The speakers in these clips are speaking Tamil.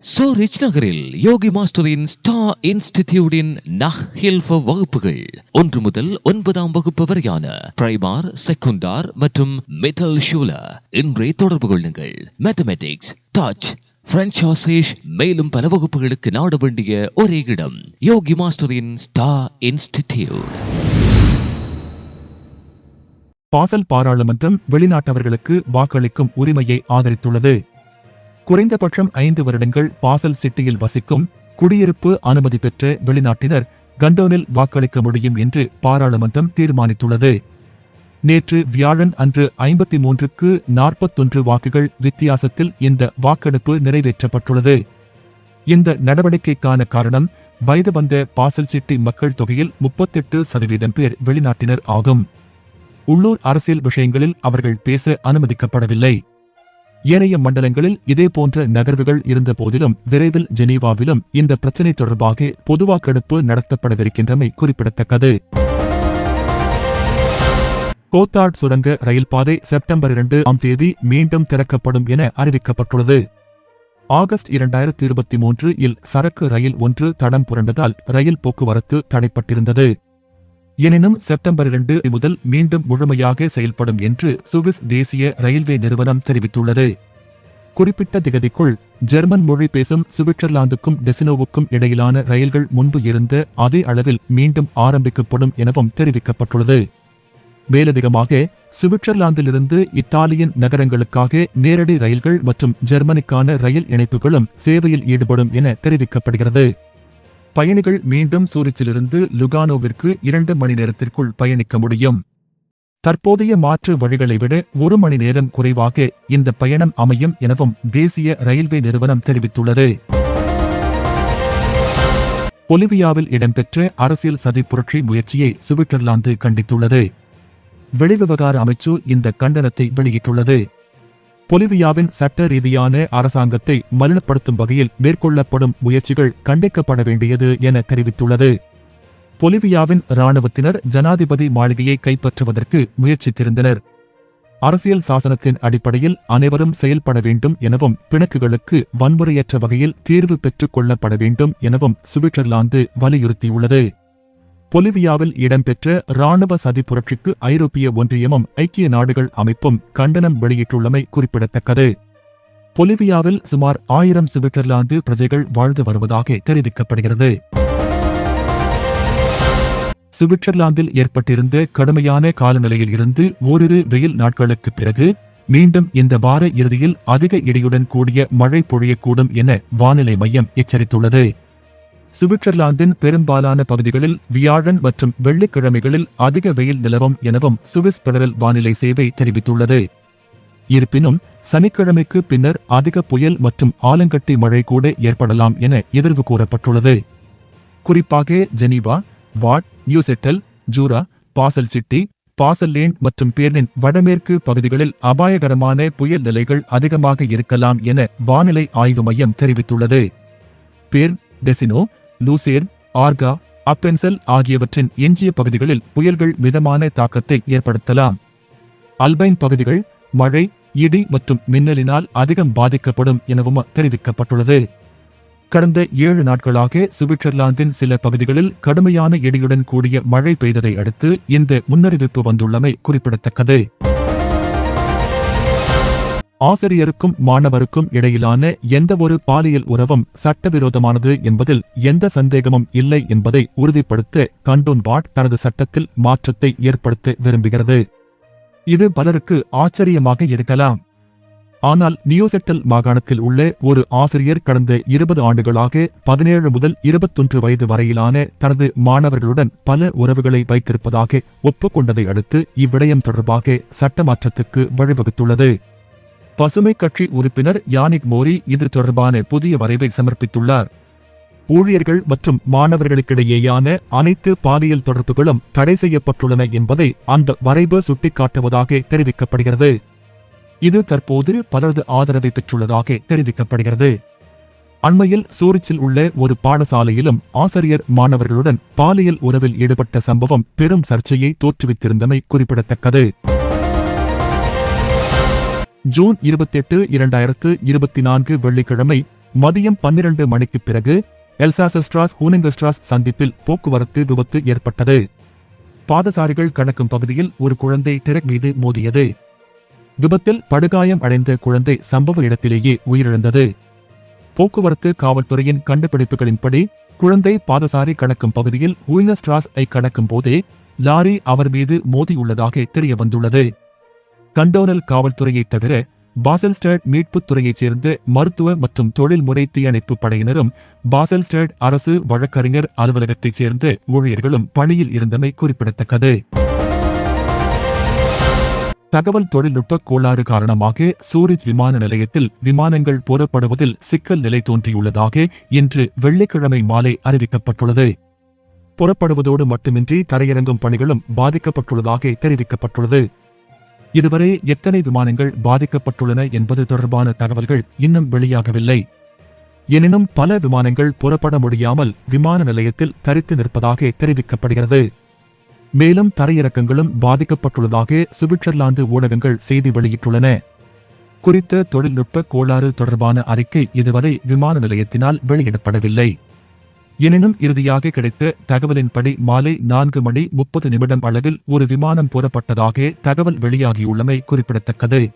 சோரிச் நகரில் யோகி மாஸ்டரின் ஸ்டா இன்ஸ்டிடியூடின் நஹ் ஹில்ஃப வகுப்புகள். ஒன்று முதல் ஒன்பதாம் வகுப்பு வரையான பிரைமார் செகுண்டார் மற்றும் மெட்டல் ஷூல. இன்றே தொடர்பு கொள்ளுங்கள். மேத்தமெட்டிக்ஸ் டச் பிரெஞ்ச் ஆசேஷ் மேலும் பல வகுப்புகளுக்கு நாட வேண்டிய ஒரே இடம் யோகி மாஸ்டரின் ஸ்டா இன்ஸ்டிடியூட். பாசல் பாராளுமன்றம் வெளிநாட்டவர்களுக்கு வாக்களிக்கும் உரிமையை ஆதரித்துள்ளது. குறைந்தபட்சம் ஐந்து வருடங்கள் பாசல் சிட்டியில் வசிக்கும் குடியிருப்பு அனுமதி பெற்ற வெளிநாட்டினர் கண்டோனில் வாக்களிக்க முடியும் என்று பாராளுமன்றம் தீர்மானித்துள்ளது. நேற்று வியாழன் அன்று ஐம்பத்தி மூன்றுக்கு நாற்பத்தொன்று வாக்குகள் வித்தியாசத்தில் இந்த வாக்கெடுப்பு நிறைவேற்றப்பட்டுள்ளது. இந்த நடவடிக்கைக்கான காரணம் வயது வந்த பாசல் சிட்டி மக்கள் தொகையில் முப்பத்தெட்டு சதவீதம் பேர் வெளிநாட்டினர் ஆகும். உள்ளூர் அரசியல் விஷயங்களில் அவர்கள் பேச அனுமதிக்கப்படவில்லை. ஏனைய மண்டலங்களில் இதேபோன்ற நகர்வுகள் இருந்த போதிலும் விரைவில் ஜெனீவாவிலும் இந்த பிரச்சினை தொடர்பாக பொதுவாக்கெடுப்பு நடத்தப்படவிருக்கின்றமை குறிப்பிடத்தக்கது. கோத்தாட் சுரங்க ரயில் பாதை செப்டம்பர் இரண்டு ஆம் தேதி மீண்டும் திறக்கப்படும் என அறிவிக்கப்பட்டுள்ளது. ஆகஸ்ட் இரண்டாயிரத்தி இருபத்தி மூன்று இல் சரக்கு ரயில் ஒன்று தடம் புரண்டதால் ரயில் போக்குவரத்து தடைப்பட்டிருந்தது. எனினும் செப்டம்பர் இரண்டு முதல் மீண்டும் முழுமையாக செயல்படும் என்று சுவிஸ் தேசிய ரயில்வே நிறுவனம் தெரிவித்துள்ளது. குறிப்பிட்ட திகதிக்குள் ஜெர்மன் மொழி பேசும் சுவிட்சர்லாந்துக்கும் டெசினோவுக்கும் இடையிலான ரயில்கள் முன்பு இருந்த அதே அளவில் மீண்டும் ஆரம்பிக்கப்படும் எனவும் தெரிவிக்கப்பட்டுள்ளது. மேலதிகமாக சுவிட்சர்லாந்திலிருந்து இத்தாலியின் நகரங்களுக்காக நேரடி ரயில்கள் மற்றும் ஜெர்மனிக்கான ரயில் இணைப்புகளும் சேவையில் ஈடுபடும் என தெரிவிக்கப்படுகிறது. பயணிகள் மீண்டும் சூரிச்சிலிருந்து லுகானோவிற்கு இரண்டு மணி நேரத்திற்குள் பயணிக்க முடியும். தற்போதைய மாற்று வழிகளை விட ஒரு மணி நேரம் குறைவாக இந்த பயணம் அமையும் எனவும் தேசிய ரயில்வே நிறுவனம் தெரிவித்துள்ளது. பொலிவியாவில் இடம்பெற்ற அரசியல் சதி புரட்சி முயற்சியை சுவிட்சர்லாந்து கண்டித்துள்ளது. வெளிவிவகார அமைச்சு இந்த கண்டனத்தை வெளியிட்டுள்ளது. பொலிவியாவின் சட்ட ரீதியான அரசாங்கத்தை மலினப்படுத்தும் வகையில் மேற்கொள்ளப்படும் முயற்சிகள் கண்டிக்கப்பட வேண்டியது என தெரிவித்துள்ளது. பொலிவியாவின் இராணுவத்தினர் ஜனாதிபதி மாளிகையை கைப்பற்றுவதற்கு முயற்சித்திருந்தனர். அரசியல் சாசனத்தின் அடிப்படையில் அனைவரும் செயல்பட வேண்டும் எனவும் பிணக்குகளுக்கு வன்முறையற்ற வகையில் தீர்வு பெற்றுக் கொள்ளப்பட வேண்டும் எனவும் சுவிட்சர்லாந்து வலியுறுத்தியுள்ளது. பொலிவியாவில் இடம்பெற்ற இராணுவ சதி புரட்சிக்கு ஐரோப்பிய ஒன்றியமும் ஐக்கிய நாடுகள் அமைப்பும் கண்டனம் வெளியிட்டுள்ளமை குறிப்பிடத்தக்கது. பொலிவியாவில் சுமார் ஆயிரம் சுவிட்சர்லாந்து பிரஜைகள் வாழ்ந்து வருவதாக தெரிவிக்கப்படுகிறது. சுவிட்சர்லாந்தில் ஏற்பட்டிருந்த கடுமையான காலநிலையில் இருந்து ஓரிரு வெயில் நாட்களுக்குப் பிறகு மீண்டும் இந்த வார இறுதியில் அதிக இடியுடன் கூடிய மழை பொழியக்கூடும் என வானிலை மையம் எச்சரித்துள்ளது. சுவிட்சர்லாந்தின் பெரும்பாலான பகுதிகளில் வியாழன் மற்றும் வெள்ளிக்கிழமைகளில் அதிக வெயில் நிலவும் எனவும் சுவிஸ் பெடரல் வானிலை சேவை தெரிவித்துள்ளது. இருப்பினும் சனிக்கிழமைக்கு பின்னர் அதிக புயல் மற்றும் ஆலங்கட்டி மழை கூட ஏற்படலாம் என எதிர்வு கூறப்பட்டுள்ளது. குறிப்பாக Geneva Vaud Neuchatel Jura Basel City Baselland மற்றும் பேர்னின் வடமேற்கு பகுதிகளில் அபாயகரமான புயல் நிலைகள் அதிகமாக இருக்கலாம் என வானிலை ஆய்வு மையம் தெரிவித்துள்ளது. பேர்ன் டெசினோ லூசேர் ஆர்கா அப்பென்சல் ஆகியவற்றின் எஞ்சிய பகுதிகளில் புயல்கள் மிதமான தாக்கத்தை ஏற்படுத்தலாம். அல்பைன் பகுதிகள் மழை இடி மற்றும் மின்னலினால் அதிகம் பாதிக்கப்படும் எனவும் தெரிவிக்கப்பட்டுள்ளது. கடந்த ஏழு நாட்களாக சுவிட்சர்லாந்தின் சில பகுதிகளில் கடுமையான இடியுடன் கூடிய மழை பெய்ததை அடுத்து இந்த முன்னறிவிப்பு வந்துள்ளமை குறிப்பிடத்தக்கது. ஆசிரியருக்கும் மாணவருக்கும் இடையிலான எந்தவொரு பாலியல் உறவும் சட்டவிரோதமானது என்பதில் எந்த சந்தேகமும் இல்லை என்பதை உறுதிப்படுத்த கண்டோன்பாட் தனது சட்டத்தில் மாற்றத்தை ஏற்படுத்த விரும்புகிறது. இது பலருக்கு ஆச்சரியமாக இருக்கலாம். ஆனால் நியூசெட்டல் மாகாணத்தில் உள்ள ஒரு ஆசிரியர் கடந்த இருபது ஆண்டுகளாக பதினேழு முதல் இருபத்தொன்று வயது வரையிலான தனது மாணவர்களுடன் பல உறவுகளை வைத்திருப்பதாக ஒப்புக்கொண்டதை அடுத்து இவ்விடயம் தொடர்பாக சட்ட மாற்றத்துக்கு வழிவகுத்துள்ளது. பசுமை கட்சி உறுப்பினர் யானிக் மோரி இது தொடர்பான புதிய வரைவை சமர்ப்பித்துள்ளார். ஊழியர்கள் மற்றும் மாணவர்களுக்கிடையேயான அனைத்து பாலியல் தொடர்புகளும் தடை செய்யப்பட்டுள்ளன என்பதை அந்த வரைவு சுட்டிக்காட்டுவதாக தெரிவிக்கப்படுகிறது. இது தற்போது பலரது ஆதரவை பெற்றுள்ளதாக தெரிவிக்கப்படுகிறது. அண்மையில் சூரிச்சில் உள்ள ஒரு பாடசாலையிலும் ஆசிரியர் மாணவர்களுடன் பாலியல் உறவில் ஈடுபட்ட சம்பவம் பெரும் சர்ச்சையை தோற்றுவித்திருந்தமை குறிப்பிடத்தக்கது. ஜூன் இருபத்தெட்டு இரண்டாயிரத்து இருபத்தி நான்கு வெள்ளிக்கிழமை மதியம் பன்னிரண்டு மணிக்குப் பிறகு எல்சாசஸ்ட்ராஸ் ஹூனிங்கஸ்ட்ராஸ் சந்திப்பில் போக்குவரத்து விபத்து ஏற்பட்டது. பாதசாரிகள் கடக்கும் பகுதியில் ஒரு குழந்தை டிரக் மீது மோதியது. விபத்தில் படுகாயம் அடைந்த குழந்தை சம்பவ இடத்திலேயே உயிரிழந்தது. போக்குவரத்து காவல்துறையின் கண்டுபிடிப்புகளின்படி குழந்தை பாதசாரி கடக்கும் பகுதியில் ஹூயினஸ்ட்ராஸ் ஐ கடக்கும் போதே லாரி அவர் மீது மோதியுள்ளதாக தெரிய வந்துள்ளது கண்டோனல் காவல்துறையைத் தவிர பாசல்ஸ்டர்ட் மீட்புத் துறையைச் சேர்ந்த மருத்துவ மற்றும் தொழில்முறை தீயணைப்பு படையினரும் பாசல்ஸ்டர்ட் அரசு வழக்கறிஞர் அலுவலகத்தைச் சேர்ந்த ஊழியர்களும் பணியில் இருந்தமை குறிப்பிடத்தக்கது. தகவல் தொழில்நுட்ப கோளாறு காரணமாக சூரிஜ் விமான நிலையத்தில் விமானங்கள் புறப்படுவதில் சிக்கல் நிலை தோன்றியுள்ளதாக இன்று வெள்ளிக்கிழமை மாலை அறிவிக்கப்பட்டுள்ளது. புறப்படுவதோடு மட்டுமின்றி தரையிறங்கும் பணிகளும் பாதிக்கப்பட்டுள்ளதாக தெரிவிக்கப்பட்டுள்ளது. இதுவரை எத்தனை விமானங்கள் பாதிக்கப்பட்டுள்ளன என்பது தொடர்பான தகவல்கள் இன்னும் வெளியாகவில்லை. எனினும் பல விமானங்கள் புறப்பட முடியாமல் விமான நிலையத்தில் தரித்து நிற்பதாக தெரிவிக்கப்படுகிறது. மேலும் தரையிறக்கங்களும் பாதிக்கப்பட்டுள்ளதாக சுவிட்சர்லாந்து ஊடகங்கள் செய்தி வெளியிட்டுள்ளன. குறித்த தொழில்நுட்ப கோளாறு தொடர்பான அறிக்கை இதுவரை விமான நிலையத்தினால் வெளியிடப்படவில்லை. எனினும் இறுதியாக கிடைத்த தகவலின்படி மாலை நான்கு மணி முப்பது நிமிடம் அளவில் ஒரு விமானம் புறப்பட்டதாக தகவல் வெளியாகியுள்ளமை குறிப்பிடத்தக்கது.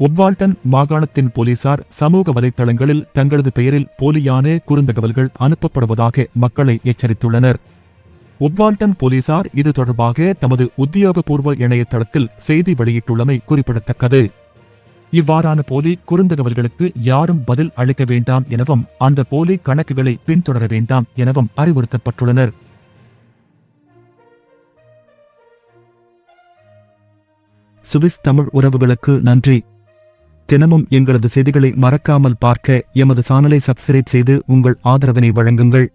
ஒவ்வால்டன் மாகாணத்தின் போலீசார் சமூக வலைத்தளங்களில் தங்களது பெயரில் போலியான குறுந்தகவல்கள் அனுப்பப்படுவதாக மக்களை எச்சரித்துள்ளனர். ஒவ்வால்டன் போலீசார் இது தொடர்பாக தமது உத்தியோகபூர்வ இணையதளத்தில் செய்தி வெளியிட்டுள்ளமை குறிப்பிடத்தக்கது. இவ்வாறான போலி குறுந்தகவல்களுக்கு யாரும் பதில் அளிக்க வேண்டாம் எனவும் அந்த போலி கணக்குகளை பின்தொடர வேண்டாம் எனவும் அறிவுறுத்தப்பட்டுள்ளனர். சுவிஸ் தமிழ் உறவுகளுக்கு நன்றி. தினமும் எங்களது செய்திகளை மறக்காமல் பார்க்க எமது சானலை சப்ஸ்கிரைப் செய்து உங்கள் ஆதரவினை வழங்குங்கள்.